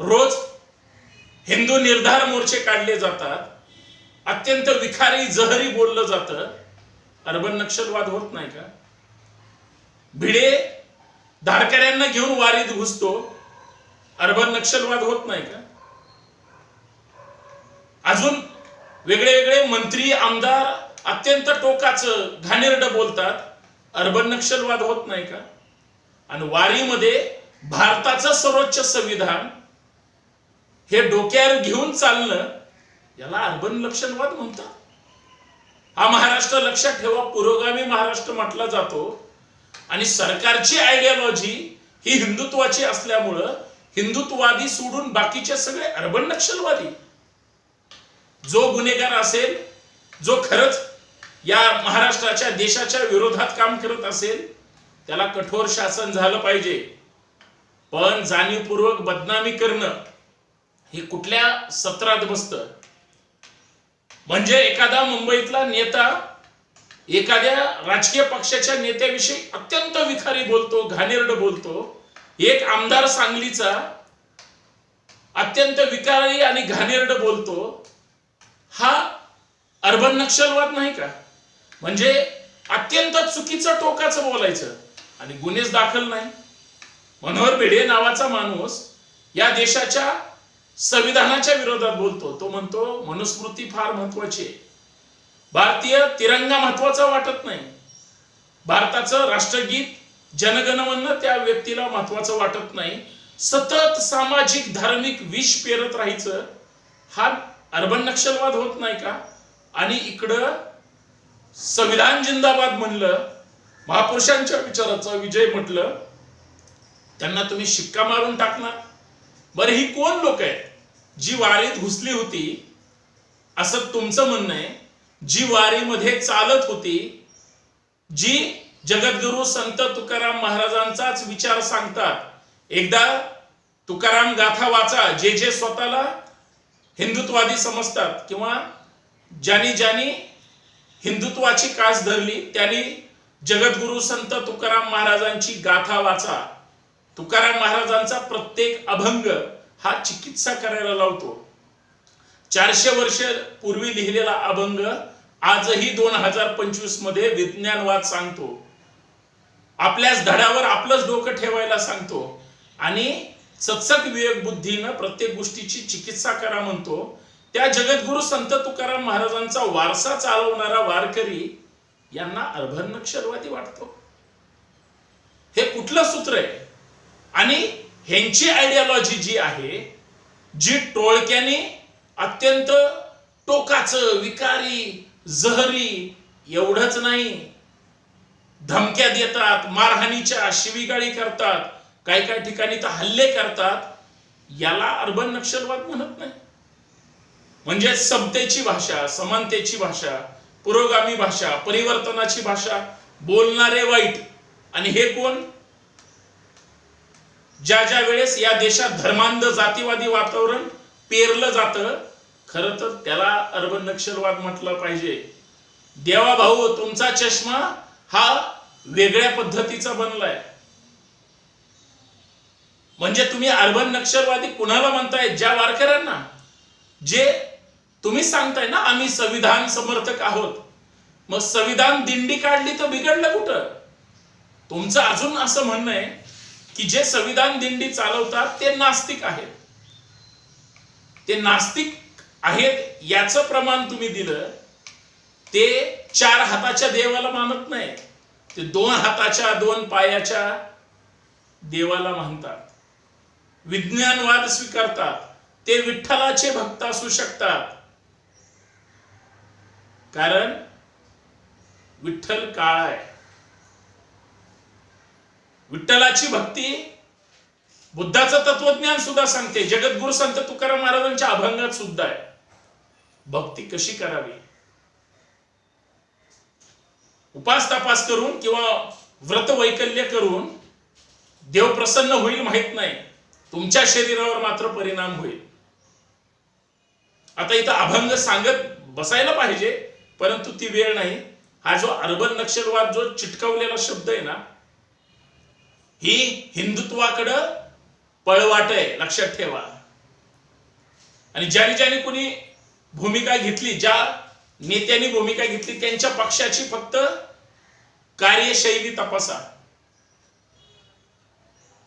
रोज हिंदू निर्धार मोर्चे काढले जातात. अत्यंत विखारी जहरी बोललं जातं. अर्बन नक्षलवाद होत नाही का? भिडे धाडकऱ्यांना घेऊन वारीत घुसतो. अर्बन नक्षलवाद होत नाही का? अजून वेगळे वेगळे मंत्री आमदार अत्यंत टोकाचं घाणेरडं बोलतात. अर्बन नक्षलवाद होत नाही का? आणि वारीमध्ये भारताचं सर्वोच्च संविधान हे डोक्यावर घेऊन चालणं याला अर्बन लक्षणवाद म्हणतात. हा महाराष्ट्र लक्षात ठेवा पुरोगामी महाराष्ट्र म्हटला जातो. आणि सरकारची आयडियॉलॉजी ही हिंदुत्वाची असल्यामुळं हिंदुत्ववादी सोडून बाकीचे सगळे अर्बन नक्षलवादी. जो गुन्हेगार असेल जो खरंच या महाराष्ट्राच्या देशाच्या विरोधात काम करत असेल त्याला कठोर शासन झालं पाहिजे. पण जाणीवपूर्वक बदनामी करणं हे कुठल्या सत्रात बसतं? म्हणजे एखादा मुंबईतला नेता एखाद्या राजकीय पक्षाच्या नेत्याविषयी अत्यंत विखारी बोलतो घाणेरड बोलतो. एक आमदार सांगलीचा अत्यंत विकारी आणि घाणेरड बोलतो. हा अर्बन नक्षलवाद नाही का? म्हणजे अत्यंत चुकीचं टोकाचं बोलायचं. आणि गुन्हेच दाखल नाही. मनोहर भिडे नावाचा माणूस या देशाच्या संविधानाच्या विरोधात बोलतो. तो म्हणतो मनुस्मृती फार महत्वाची आहे. भारतीय तिरंगा महत्त्वाचा वाटत नाही. भारताचं राष्ट्रगीत जनगणमन त्या व्यक्तीला महत्वाचं वाटत नाही. सतत सामाजिक धार्मिक विष पेरत राहायचं हा अर्बन नक्षलवाद होत नाही का? आणि इकडं संविधान जिंदाबाद म्हणलं महापुरुषांच्या विचाराचा विजय म्हटलं त्यांना तुम्ही शिक्का मारून टाकणार. बरं ही कोण लोक आहेत? जी वारीत घुसली होती असं तुमचं म्हणणं आहे. जी वारीमध्ये चालत होती जी जगद्गुरु संत तुकाराम महाराजांचाच विचार सांगतात. एकदा तुकाराम गाथा वाचा जे जे स्वतःला हिंदुत्वादी समजतात किंवा ज्यांनी ज्यांनी हिंदुत्वाची कास धरली त्यांनी जगद्गुरु संत तुकाराम महाराजांची गाथा वाचा. तुकाराम महाराजांचा प्रत्येक अभंग हा चिकित्सा करायला लावतो. चारशे वर्ष पूर्वी लिहिलेला अभंग आजही दोन हजार पंचवीसमध्ये विज्ञानवाद सांगतो. आपल्याच धड्यावर आपलंच डोकं ठेवायला सांगतो. आणि सत्सक विवेक बुद्धीनं प्रत्येक गोष्टीची चिकित्सा करा म्हणतो. त्या जगद्गुरु संत तुकाराम महाराजांचा वारसा चालवणारा वारकरी यांना अर्भन नक्षलवादी वाटतो. हे कुठलं सूत्र आहे? आणि ह्यांची आयडियॉलॉजी जी आहे जी टोळक्याने अत्यंत टोकाचं विकारी जहरी एवढंच नाही धमक्या देतात मारहाणीच्या शिवीगाळी करतात काही काही ठिकाणी तर हल्ले करतात याला अर्बन नक्षलवाद म्हणत नाही. म्हणजे समतेची भाषा समानतेची भाषा पुरोगामी भाषा परिवर्तनाची भाषा बोलणारे वाईट. आणि हे कोण? ज्या ज्या वेळेस या देशात धर्मांध जातीवादी वातावरण पेरलं जातं खरं तर त्याला अर्बन नक्षलवाद म्हटलं पाहिजे. देवा भाऊ तुमचा चष्मा हा वेगळ्या पद्धतीचा बनलाय. म्हणजे तुम्ही अर्बन नक्षलवादी कुणाला म्हणताय? ज्या वारकऱ्यांना. जे तुम्ही सांगताय ना आम्ही संविधान समर्थक आहोत. मग संविधान दिंडी काढली तर बिघडलं कुठं? तुमचं अजून असं म्हणणं आहे की जे संविधान दिंडी चालवतात ते नास्तिक आहेत. ते नास्तिक आहेत याचं प्रमाण तुम्ही दिलं ते चार हाताच्या देवाला मानत नाही. ते दोन हाताच्या दोन पायाच्या देवाला मानतात. विज्ञानवाद स्वीकारतात. ते विठ्ठलाचे भक्त असू शकतात. कारण विठ्ठल काळ आहे. विठ्ठलाची भक्ती बुद्धाचं तत्वज्ञान सुद्धा सांगते. जगद्गुरु संत तुकाराम महाराजांच्या अभंगात सुद्धा आहे. भक्ती कशी करावी? उपास तपास करून किंवा व्रत वैकल्य करून देव प्रसन्न होईल माहीत नाही. तुमच्या शरीरावर मात्र परिणाम होईल. आता इथं अभंग सांगत बसायला पाहिजे परंतु ती वेळ नाही. हा जो अर्बन नक्षलवाद जो चिटकवलेला शब्द आहे ना ही हिंदुत्वाकडं पळवाट आहे लक्षात ठेवा. आणि ज्याने ज्याने कोणी भूमिका घेतली ज्या नेत्यांनी भूमिका घेतली त्यांच्या पक्षाची फक्त कार्यशैली तपासा.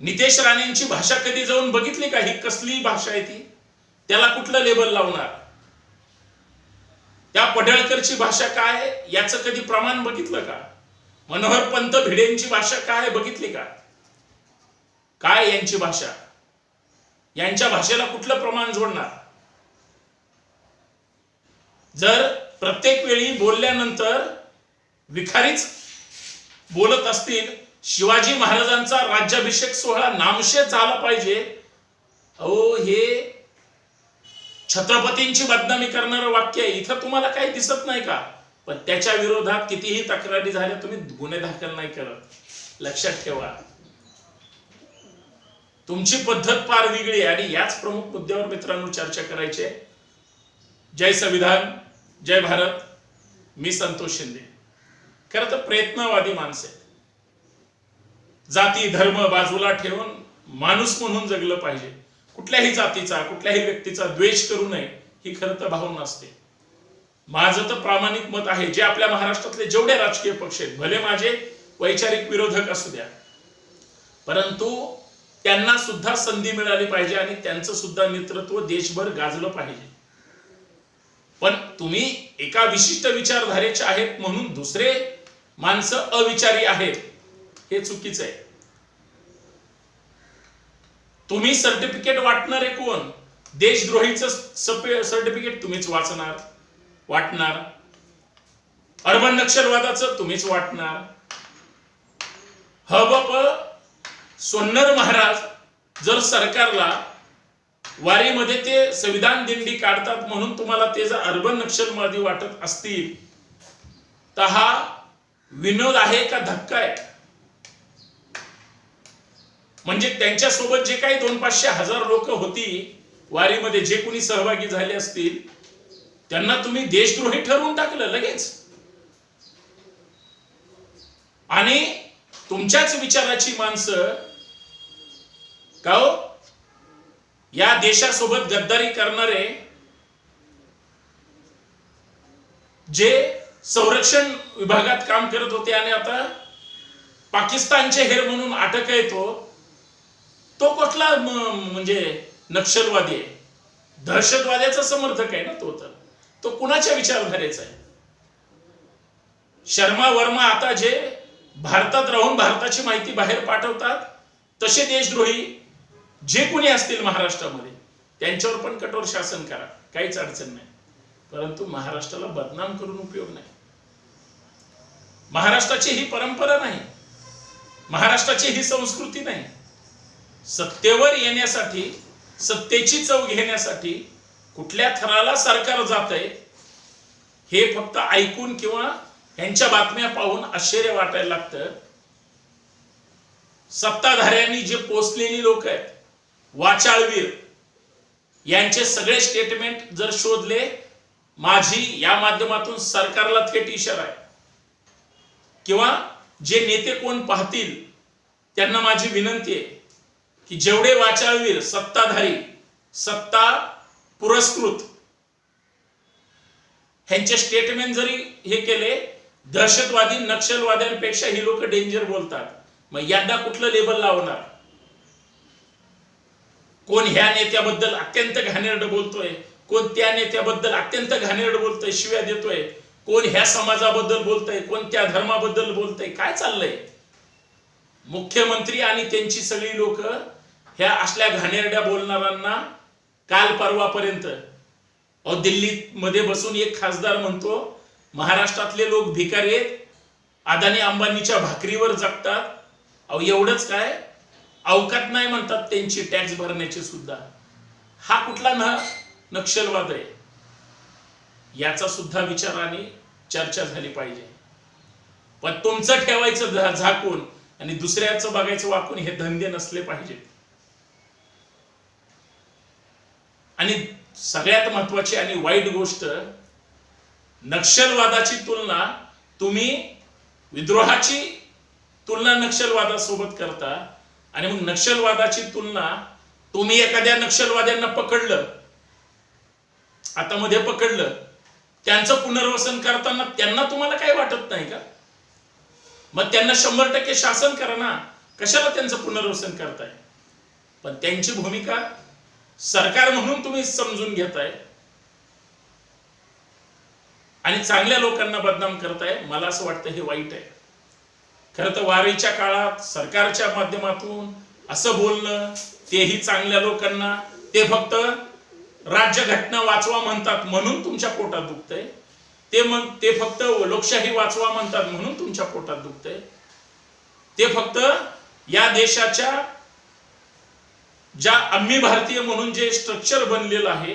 नितेश राणेंची भाषा कधी जाऊन बघितली का? ही कसली भाषा आहे ती? त्याला कुठलं लेबल लावणार? त्या पडळकरची भाषा काय? आहे, याचं कधी प्रमाण बघितलं का? मनोहर पंत भिडेंची भाषा काय? बघितली का? काय यांची भाषा? यांच्या भाषेला कुठलं प्रमाण जोडणार? जर प्रत्येक वेळी बोलल्यानंतर विखारीच बोलत असतील शिवाजी महाराजांचा राज्याभिषेक सोहळा नामशेष झाला पाहिजे. अहो हे छत्रपतींची बदनामी करणारं वाक्य आहे. इथं तुम्हाला काही दिसत नाही का? पण त्याच्या विरोधात कितीही तक्रारी झाल्या तुम्ही गुन्हे दाखल नाही करत. लक्षात ठेवा. तुमची पद्धत फार वेगळी आणि याच प्रमुख मुद्द्यावर मित्रांनो चर्चा करायची आहे. जय संविधान जय भारत. मी संतोष शिंदे. खरं तर प्रयत्नवादी माणसं आहेत. जाती धर्म बाजूला ठेवून माणूस म्हणून जगलं पाहिजे. कुठल्याही जातीचा कुठल्याही व्यक्तीचा द्वेष करू नये ही खरं तर भावना असते. माझं तर प्रामाणिक मत आहे जे आपल्या महाराष्ट्रातले जेवढे राजकीय पक्ष आहेत भले माझे वैचारिक विरोधक असू द्या. परंतु त्यांना सुद्धा संधी मिळाली पाहिजे आणि त्यांचं सुद्धा नेतृत्व देशभर गाजलं पाहिजे. पण तुम्ही एका विशिष्ट विचारधारेचे आहेत म्हणून दुसरे माणसं अविचारी आहेत हे चुकीचं आहे. तुम्ही सर्टिफिकेट वाटणारे कोण? देशद्रोहीचं सर्टिफिकेट तुम्हीच वाचणार वाटणार. अर्बन नक्षलवादाचं तुम्हीच वाटणार. हबप सोन्नर महाराज जर सरकारला वारीमध्ये ते संविधान दिंडी काढतात म्हणून तुम्हाला ते जर अर्बन नक्षलवादी वाटत असतील तर हा विनोद आहे का धक्का आहे? म्हणजे त्यांच्यासोबत जे काही दोन पाचशे हजार लोक होती वारीमध्ये जे कोणी सहभागी झाले असतील त्यांना तुम्ही देशद्रोही ठरवून टाकलं लगेच. आणि तुमच्याच विचाराची माणसं का हो? या देशासोबत गद्दारी करणारे जे संरक्षण विभागात काम करत होते आणि आता पाकिस्तानचे हेर म्हणून अटक येतो तो कुठला म्हणजे नक्षलवादी आहे? दहशतवाद्याचा समर्थक आहे ना तो तर. तो कुणाच्या विचारधारेचा आहे? शर्मा वर्मा आता जे भारतात राहून भारताची माहिती बाहेर पाठवतात. तसे देशद्रोही जे कोणी असतील महाराष्ट्रामध्ये त्यांच्यावर पण कठोर शासन करा. काहीच अडचण नाही. परंतु महाराष्ट्राला बदनाम करून उपयोग नाही. महाराष्ट्राची ही परंपरा नाही. महाराष्ट्राची ही संस्कृती नाही. सत्तेवर येण्यासाठी सत्तेची चव घेण्यासाठी कुठल्या थराला सरकार जात आहे हे फक्त ऐकून किंवा यांच्या बातम्या पाहून आश्चर्य वाटायला लागतं. सत्ताधाऱ्यांनी जे पोचलेली लोक आहेत वाचाळवीर यांचे सगळे स्टेटमेंट जर शोधले माझी या माध्यमातून सरकारला थेट इशारा आहे. किंवा जे नेते कोण पाहतील त्यांना माझी विनंती आहे की जेवढे वाचाळवीर सत्ताधारी सत्ता पुरस्कृत ह्यांचे स्टेटमेंट जरी हे केले दहशतवादी नक्षलवाद्यांपेक्षा ही लोक डेंजर बोलतात. मग यांना कुठलं लेबल लावणार? कोण ह्या नेत्याबद्दल अत्यंत घाणेरड बोलतोय? कोण त्या नेत्याबद्दल अत्यंत घाणेरड बोलतोय शिव्या देतोय? कोण ह्या समाजाबद्दल बोलतय? कोण त्या धर्माबद्दल बोलतय? काय चाललंय? मुख्यमंत्री आणि त्यांची सगळी लोक ह्या असल्या घाणेरड्या बोलणाऱ्यांना काल परवापर्यंत अहो दिल्लीत मध्ये बसून एक खासदार म्हणतो महाराष्ट्रातले लोक भिकारी आहेत. अदानी अंबानीच्या भाकरीवर जगतात. अहो एवढंच काय? अवकात नाही म्हणतात त्यांची टॅक्स भरण्याची सुद्धा. हा कुठला ना नक्षलवाद आहे? याचा सुद्धा विचार आणि चर्चा झाली पाहिजे. पण तुमचं ठेवायचं झाकून आणि दुसऱ्याचं बघायचं वाकून हे धंदे नसले पाहिजेत. आणि सगळ्यात महत्वाची आणि वाईट गोष्ट नक्षलवादाची तुलना तुम्ही विद्रोहाची तुलना नक्षलवादासोबत करता आणि मग नक्षलवादाची तुलना तुम्ही एखाद्या नक्षलवाद्यांना पकडलं आता मध्ये पकडलं त्यांचं पुनर्वसन करताना त्यांना तुम्हाला काही वाटत नाही का? मग त्यांना शंभर टक्के शासन करा ना. कशाला त्यांचं पुनर्वसन करताय? पण त्यांची भूमिका सरकार म्हणून तुम्ही समजून घेताय. आणि चांगल्या लोकांना बदनाम करताय मला असं वाटतं हे वाईट आहे. खरं तर वारीच्या काळात सरकारच्या माध्यमातून असं बोलणं तेही चांगल्या लोकांना ते फक्त राज्यघटना वाचवा म्हणतात म्हणून तुमच्या पोटात दुखतंय. ते मग ते फक्त लोकशाही वाचवा म्हणतात म्हणून तुमच्या पोटात दुखतंय. ते फक्त या देशाच्या ज्या आम्ही भारतीय म्हणून जे स्ट्रक्चर बनलेलं आहे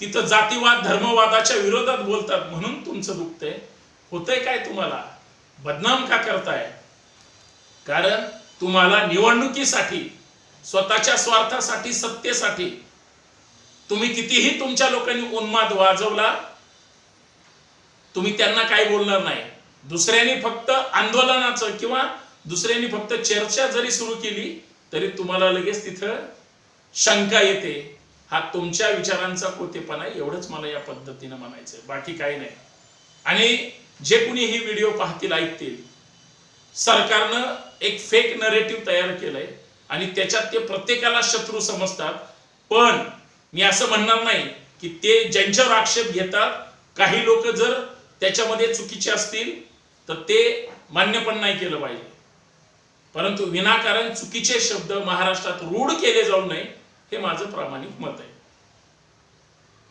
तिथं जातीवाद धर्मवादाच्या विरोधात बोलतात म्हणून तुमचं दुखतंय. होतंय काय तुम्हाला? बदनाम का करताय? कारण तुम्हाला निवडणुकीसाठी स्वतःच्या स्वार्थासाठी सत्तेसाठी तुम्ही कितीही तुमच्या लोकांनी उन्माद वाजवला तुम्ही त्यांना काही बोलणार नाही. दुसऱ्यांनी फक्त आंदोलनाचं किंवा दुसऱ्यांनी फक्त चर्चा जरी सुरू केली तरी तुम्हाला लगेच तिथं शंका येते. हा तुमच्या विचारांचा कोतेपणा आहे एवढंच मला या पद्धतीनं म्हणायचं बाकी काही नाही. आणि जे कुणी ही व्हिडिओ पाहतील ऐकतील सरकारनं एक फेक नरेटिव्ह तयार केलंय आणि त्याच्यात ते प्रत्येकाला शत्रू समजतात. पण मी असं म्हणणार नाही की ते ज्यांच्यावर आक्षेप घेतात काही लोक जर त्याच्यामध्ये चुकीचे असतील तर ते मान्य पण नाही केलं पाहिजे. परंतु विनाकारण चुकीचे शब्द महाराष्ट्रात रूढ केले जाऊ नये हे माझं प्रामाणिक मत आहे.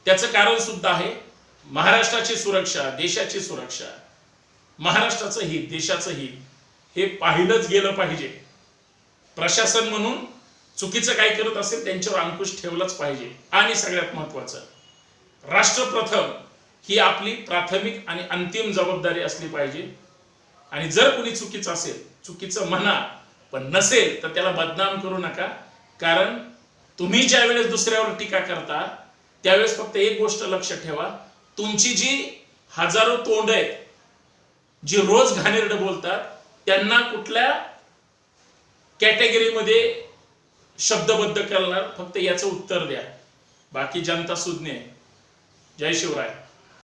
त्याचं कारण सुद्धा आहे महाराष्ट्राची सुरक्षा देशाची सुरक्षा. महाराष्ट्राचं हित देशाचं हित हे पाहिलंच गेलं पाहिजे. प्रशासन म्हणून चुकीचं काय करत असेल त्यांच्यावर अंकुश ठेवलाच पाहिजे. आणि सगळ्यात महत्वाचं राष्ट्रप्रथम ही आपली प्राथमिक आणि अंतिम जबाबदारी असली पाहिजे. आणि जर कोणी चुकीचं असेल चुकीचं म्हणा पण नसेल तर त्याला बदनाम करू नका. कारण तुम्ही ज्या वेळेस दुसऱ्यावर टीका करता त्यावेळेस फक्त एक गोष्ट लक्ष ठेवा. तुमची जी हजारो तोंड आहेत जी रोज घाणेरड बोलतात त्यांना कुठल्या कॅटेगरीमध्ये शब्दबद्ध करणार? फक्त याचं उत्तर द्या. बाकी जनता सुज्ञ आहे. जय शिवराय.